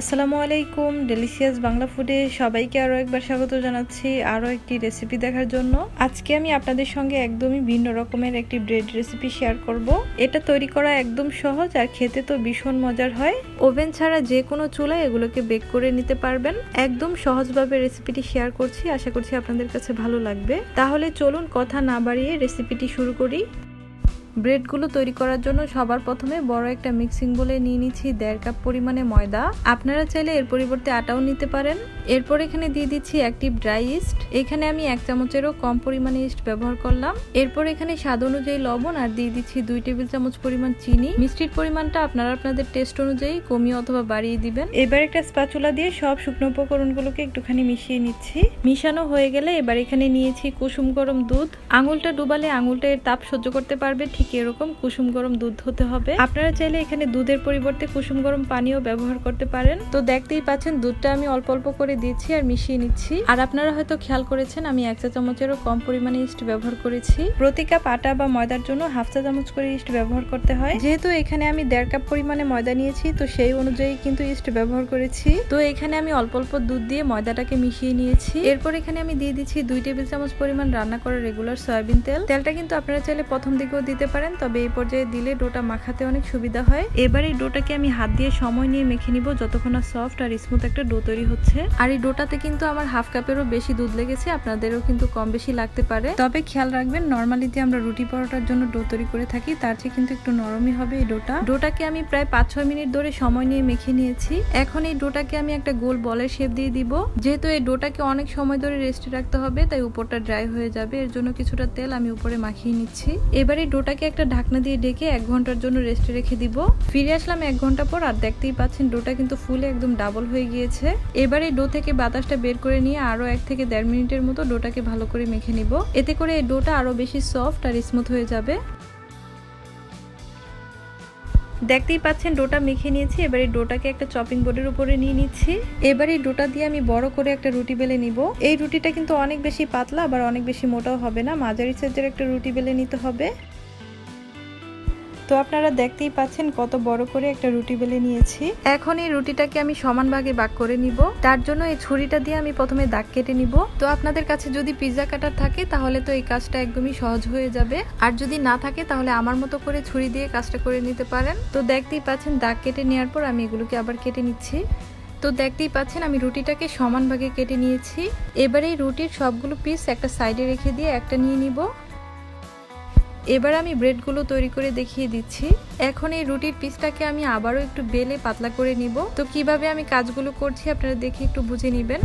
আসসালামু আলাইকুম ডেলিশিয়াস বাংলা ফুডে সবাইকে আরও একবার স্বাগত জানাচ্ছি আরও একটি রেসিপি দেখার জন্য। আজকে আমি আপনাদের সঙ্গে একদমই ভিন্ন রকমের একটি ব্রেড রেসিপি শেয়ার করব। এটা তৈরি করা একদম সহজ আর খেতে তো ভীষণ মজার হয়। ওভেন ছাড়া যে কোনো চুলায় এগুলোকে বেক করে নিতে পারবেন। একদম সহজভাবে রেসিপিটি শেয়ার করছি, আশা করছি আপনাদের কাছে ভালো লাগবে। তাহলে চলুন কথা না বাড়িয়ে রেসিপিটি শুরু করি। ব্রেডগুলো তৈরি করার জন্য সবার প্রথমে বড় একটা মিক্সিং বলে নিয়ে নিচ্ছি দেড় কাপ পরিমাণে ময়দা। আপনারা চাইলে এর পরিবর্তে আটাও নিতে পারেন। এরপর এখানে দিয়ে দিচ্ছি অ্যাক্টিভ ড্রাই ইস্ট। এখানে আমি এক চামচেরও কম পরিমাণে ইস্ট ব্যবহার করলাম। এরপর এখানে স্বাদ অনুযায়ী লবণ আর দিয়ে দিচ্ছি দুই টেবিল চামচ পরিমাণ চিনি। মিষ্টির পরিমাণটা আপনারা আপনাদের টেস্ট অনুযায়ী কমিয়ে অথবা বাড়িয়ে দিবেন। এবার একটা স্প্যাচুলা দিয়ে সব শুকনো উপকরণগুলোকে একটুখানি মিশিয়ে নিচ্ছি। মিশানো হয়ে গেলে এবার এখানে নিয়েছি কুসুম গরম দুধ। আঙুলটা ডুবালে আঙুলটা এর তাপ সহ্য করতে পারবে ঠিক এরকম কুসুম গরম দুধ হতে হবে। আপনারা চাইলে এখানে দুধের পরিবর্তে কুসুম গরম পানিও ব্যবহার করতে পারেন। তো দেখতেই পাচ্ছেন, দুধটা আমি অল্প অল্প করে দিচ্ছি আর মিশিয়ে নিচ্ছি। আর আপনারা হয়তো খেয়াল করেছেন, আমি এক চা চামচেরও কম পরিমাণে ইস্ট ব্যবহার করেছি। প্রতি কাপ আটা বা ময়দার জন্য হাফ চা চামচ করে ইস্ট ব্যবহার করতে হয়। যেহেতু এখানে আমি দেড় কাপ পরিমাণে ময়দা নিয়েছি, তো সেই অনুযায়ী কিন্তু ইস্ট ব্যবহার করেছি। তো এখানে আমি অল্প অল্প দুধ দিয়ে ময়দাটাকে মিশিয়ে নিয়েছি। এরপর এখানে আমি দিয়ে দিচ্ছি দুই টেবিল চামচ পরিমাণ রান্না করা রেগুলার সয়াবিন তেল। তেলটা কিন্তু আপনারা চাইলে প্রথম দিকেও দিতে পারেন, তবে এই পর্যায়ে দিলে ডোটা মাখাতে অনেক সুবিধা হয়। এবার এই ডোটাকে আমি হাত দিয়ে সময় নিয়ে মেখে নিব, যতক্ষণ না সফট আর স্মুথ একটা ডো তৈরি হচ্ছে। আর এই ডোটাতে কিন্তু আমার হাফ কাপেরও বেশি দুধ লেগেছে, আপনাদেরও কিন্তু কম বেশি লাগতে পারে। তবে খেয়াল রাখবেন নর্মালি যে আমরা রুটি পরোটার জন্য ডো তৈরি করে থাকি, তার চেয়ে কিন্তু একটু নরমই হবে এই ডোটা। ডোটাকে আমি প্রায় পাঁচ ছয় মিনিট ধরে সময় নিয়ে মেখে নিয়েছি। এখন এই ডোটাকে আমি একটা গোল বলের শেপ দিয়ে দিব। যেহেতু এই ডোটাকে অনেক সময় ধরে রেস্টে রাখতে হবে, তাই উপরটা ড্রাই হয়ে যাবে। এর জন্য কিছুটা তেল আমি উপরে মাখিয়ে নিচ্ছি। এবার এই ডোটাকে একটা ঢাকনা দিয়ে ডেকে এক ঘণ্টার জন্য রেস্টে রেখে দিব। ফিরে আসলাম এক ঘণ্টা পর আর দেখতেই পাচ্ছেন ডোটা কিন্তু ফুলে একদম ডাবল হয়ে গিয়েছে। এবার ডো থেকে বাতাসটা বের করে নিয়ে আরও এক থেকে দেড় মিনিটের মতো ডোটাকে ভালো করে মেখে নিব। এতে করে এই ডোটা আরও বেশি সফট আর স্মুথ হয়ে যাবে। দেখতেই পাচ্ছেন ডোটা মেখে নিয়েছি, এবার এই ডোটাকে একটা চপিং বোর্ডের উপরে নিয়ে নিচ্ছি। এবার এই ডোটা দিয়ে আমি বড় করে একটা রুটি বেলে নিব। এই রুটিটা কিন্তু অনেক বেশি পাতলা, আবার অনেক বেশি মোটাও হবে না। মাঝারি সাইজের একটা রুটি বেলে নিতে হবে। তো আপনারা দেখতেই পাচ্ছেন কত বড় করে একটা রুটি বেলে নিয়েছি। এখন এই রুটিটাকে আমি সমান ভাগে ভাগ করে নিব। তার জন্য এই ছুরিটা দিয়ে আমি প্রথমে দাগ কেটে নিব। তো আপনাদের কাছে যদি পিৎজা কাটার থাকে, তাহলে তো এই কাজটা একদমই সহজ হয়ে যাবে। আর যদি না থাকে, তাহলে আমার মতো করে ছুরি দিয়ে কাজটা করে নিতে পারেন। তো দেখতেই পাচ্ছেন, দাগ কেটে নেওয়ার পর আমি এগুলোকে আবার কেটে নিচ্ছি। তো দেখতেই পাচ্ছেন, আমি রুটিটাকে সমান ভাগে কেটে নিয়েছি। এবারে রুটির সবগুলো পিস একটা সাইডে রেখে দিয়ে একটা নিয়ে নিব। এবার আমি ব্রেডগুলো তৈরি করে দেখিয়ে দিচ্ছি। এখন এই রুটির পিসটাকে আমি আবারও একটু বেলে পাতলা করে নিব। তো কীভাবে আমি কাজগুলো করছি আপনারা দেখে একটু বুঝে নেবেন।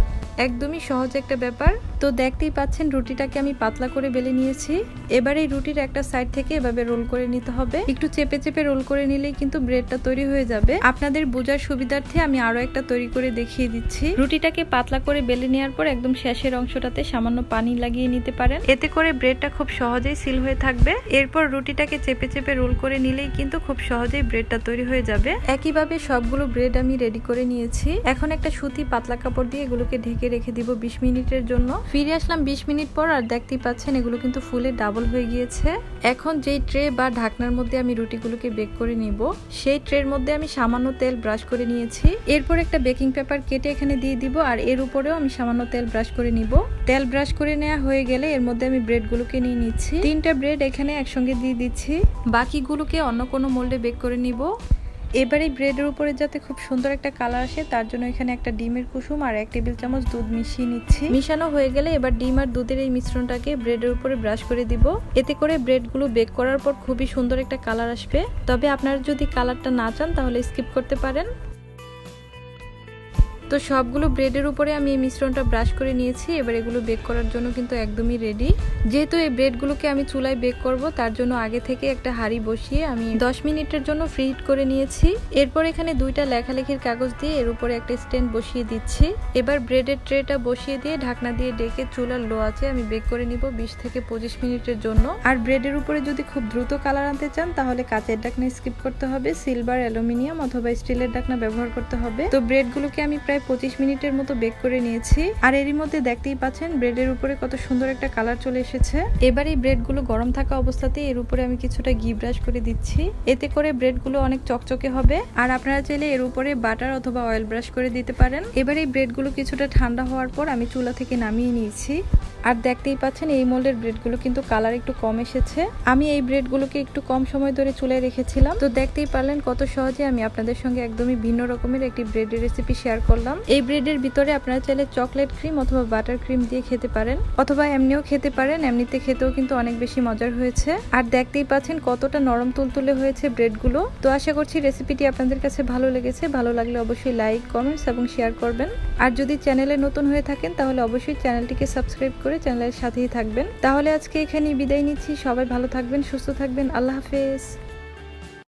একদমই সহজ একটা ব্যাপার। তো দেখতেই পাচ্ছেন, রুটিটাকে আমি পাতলা করে বেলে নিয়েছি। এবার এই রুটির একটা সাইড থেকে এভাবে রোল করে নিতে হবে। একটু চেপে চেপে রোল করে নিলেই কিন্তু ব্রেডটা তৈরি হয়ে যাবে। আপনাদের বোঝার সুবিধার্থে আমি আরও একটা তৈরি করে দেখিয়ে দিচ্ছি। রুটিটাকে পাতলা করে বেলে নেওয়ার পর একদম শেষের অংশটাতে সামান্য পানি লাগিয়ে নিতে পারেন। এতে করে ব্রেডটা খুব সহজেই সিল হয়ে থাকবে। এরপর রুটিটাকে চেপে চেপে রোল করে নিলেই কিন্তু খুব সহজেই ব্রেডটা তৈরি হয়ে যাবে। একইভাবে সবগুলো ব্রেড আমি রেডি করে নিয়েছি। এখন একটা সুতি পাতলা কাপড় দিয়ে এগুলোকে ঢেকে রেখে দিব বিশ মিনিটের জন্য। ফিরে আসলাম বিশ মিনিট পর আর দেখতেই পাচ্ছেন এগুলো কিন্তু ফুলে ডাবল হয়ে গিয়েছে। এখন যেই ট্রে বা ঢাকনার মধ্যে আমি রুটিগুলোকে বেক করে নিব, সেই ট্রের মধ্যে আমি সামান্য তেল ব্রাশ করে নিয়েছি। এরপর একটা বেকিং পেপার কেটে এখানে দিয়ে দিব আর এর উপরেও আমি সামান্য তেল ব্রাশ করে নিব। তেল ব্রাশ করে নেওয়া হয়ে গেলে এর মধ্যে আমি ব্রেডগুলোকে নিয়ে নিচ্ছি। তিনটা ব্রেড এখানে একসঙ্গে দিয়ে দিচ্ছি। বাকিগুলোকে অন্য কোনো মোল্ডে বেক করে নিব। এবার ব্রেডের উপরে যাতে খুব সুন্দর একটা কালার আসে, তার জন্য এখানে একটা ডিমের কুসুম আর এক টেবিল চামচ দুধ মিশিয়ে নিচ্ছি। মিশানো হয়ে গেলে এবার ডিম আর দুধের এই মিশ্রণটাকে ব্রেডের উপরে ব্রাশ করে দিব। এতে করে ব্রেডগুলো বেক করার পর খুবই সুন্দর একটা কালার আসবে। তবে আপনারা যদি কালারটা না চান, তাহলে স্কিপ করতে পারেন। তো সবগুলো ব্রেডের উপরে আমি এই মিশ্রণটা ব্রাশ করে নিয়েছি। এবার এগুলো বেক করার জন্য কিন্তু একদমই রেডি যেহেতু এই ব্রেডগুলোকে আমি চুলায় বেক করব, তার জন্য আগে থেকে একটা হাঁড়ি বসিয়ে আমি 10 মিনিটের জন্য ফ্রি হিট করে নিয়েছি। এরপর এখানে দুইটা লেখালেখির কাগজ দিয়ে এর উপরে একটা স্ট্যান্ড বসিয়ে দিচ্ছি। এবার ব্রেডের ট্রেটা বসিয়ে দিয়ে ঢাকনা দিয়ে ডেকে চুলার লো আছে আমি বেক করে নিব 20 থেকে 25 মিনিটের জন্য। আর ব্রেডের উপরে যদি খুব দ্রুত কালার আনতে চান, তাহলে কাঁচের ডাকনা স্কিপ করতে হবে সিলভার অ্যালুমিনিয়াম অথবা স্টিলের ডাকনা ব্যবহার করতে হবে। তো ব্রেডগুলোকে আমি প্রায় প্রায় পঁচিশ মিনিটের মতো বেক করে নিয়েছি। আর এরই মধ্যে দেখতেই পাচ্ছেন ব্রেডের উপরে কত সুন্দর একটা কালার চলে এসেছে। এবার এই ব্রেডগুলো গরম থাকা অবস্থাতেই এর উপরে আমি কিছুটা ঘি ব্রাশ করে দিচ্ছি। এতে করে ব্রেডগুলো অনেক চকচকে হবে। আর আপনারা চাইলে এর উপরে বাটার অথবা অয়েল ব্রাশ করে দিতে পারেন। এবার এই ব্রেডগুলো কিছুটা ঠান্ডা হওয়ার পর আমি চুলা থেকে নামিয়ে নিয়েছি। আর দেখতেই পাচ্ছেন এই মোল্ডের ব্রেডগুলো কিন্তু কালার একটু কম এসেছে। আমি এই ব্রেডগুলোকে একটু কম সময় ধরে চুলে রেখেছিলাম। তো দেখতেই পারলেন কত সহজে আমি আপনাদের সঙ্গে একদমই ভিন্ন রকমের একটি ব্রেডের রেসিপি শেয়ার করলাম। এই ব্রেডের ভিতরে আপনারা চাইলে চকলেট ক্রিম অথবা বাটার ক্রিম দিয়ে খেতে পারেন, অথবা এমনিও খেতে পারেন। এমনিতে খেতেও কিন্তু অনেক বেশি মজার হয়েছে। আর দেখতেই পাচ্ছেন কতটা নরম তুলতুলে হয়েছে ব্রেডগুলো। তো আশা করছি রেসিপিটি আপনাদের কাছে ভালো লেগেছে। ভালো লাগলে অবশ্যই লাইক কমেন্টস এবং শেয়ার করবেন। আর যদি চ্যানেলে নতুন হয়ে থাকেন, তাহলে অবশ্যই চ্যানেলটিকে সাবস্ক্রাইব করে চ্যানেলের সাথেই থাকবেন। তাহলে আজকে এখানেই বিদায় নিচ্ছি। সবাই ভালো থাকবেন, সুস্থ থাকবেন। আল্লাহ হাফেজ।